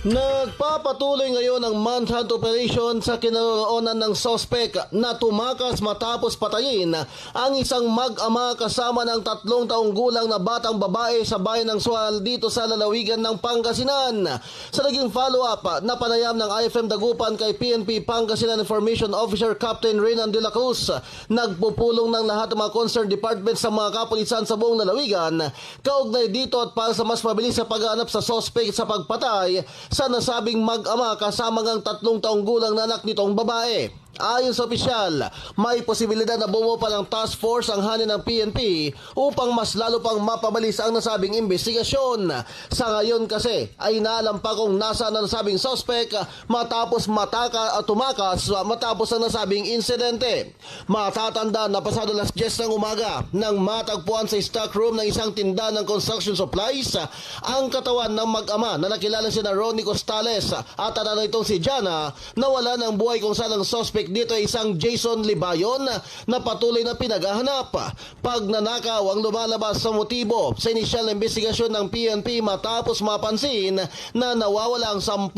Nagpapatuloy ngayon ang manhunt operation sa kinaroroonan ng sospek na tumakas matapos patayin ang isang mag-ama kasama ng tatlong taong gulang na batang babae sa bayan ng Sual dito sa lalawigan ng Pangasinan. Sa naging follow-up na panayam ng IFM Dagupan kay PNP Pangasinan Information Officer Captain Renan de la Cruz, nagpupulong ng lahat ng mga concerned departments sa mga kapulisan sa buong lalawigan, kaugnay dito at para sa mas mabilis sa paghanap sa sospek sa pagpatay sa nasabing mag-ama kasama ng tatlong taong gulang na anak nitong babae. Ayon sa opisyal, may posibilidad na bumuo pa ng task force ang hanin ng PNP upang mas lalo pang mapabilis ang nasabing investigasyon. Sa ngayon kasi ay naalam pa kung nasa na nasabing suspect matapos mataka at tumakas matapos ang nasabing insidente. Matatanda na pasado las 10 ng umaga nang matagpuan sa stock room ng isang tinda ng construction supplies ang katawan ng mag-ama na nakilala si na Ronnie Costales at ano itong si Jana na wala ng buhay kung saan ang suspect dito ay isang Jason Libayon na patuloy na pinaghahanap. Pag nanakaw ang lumalabas sa motibo sa inisyal na investigasyon ng PNP matapos mapansin na nawawala ang 10,000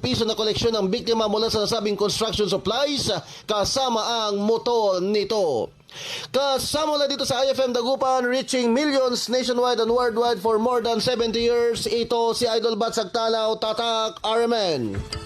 piso na koleksyon ng biktima mula sa nasabing construction supplies kasama ang motor nito. Kasama na dito sa IFM Dagupan, reaching millions nationwide and worldwide for more than 70 years. Ito si Idol Bat Sagtalaw, Tatak RMN.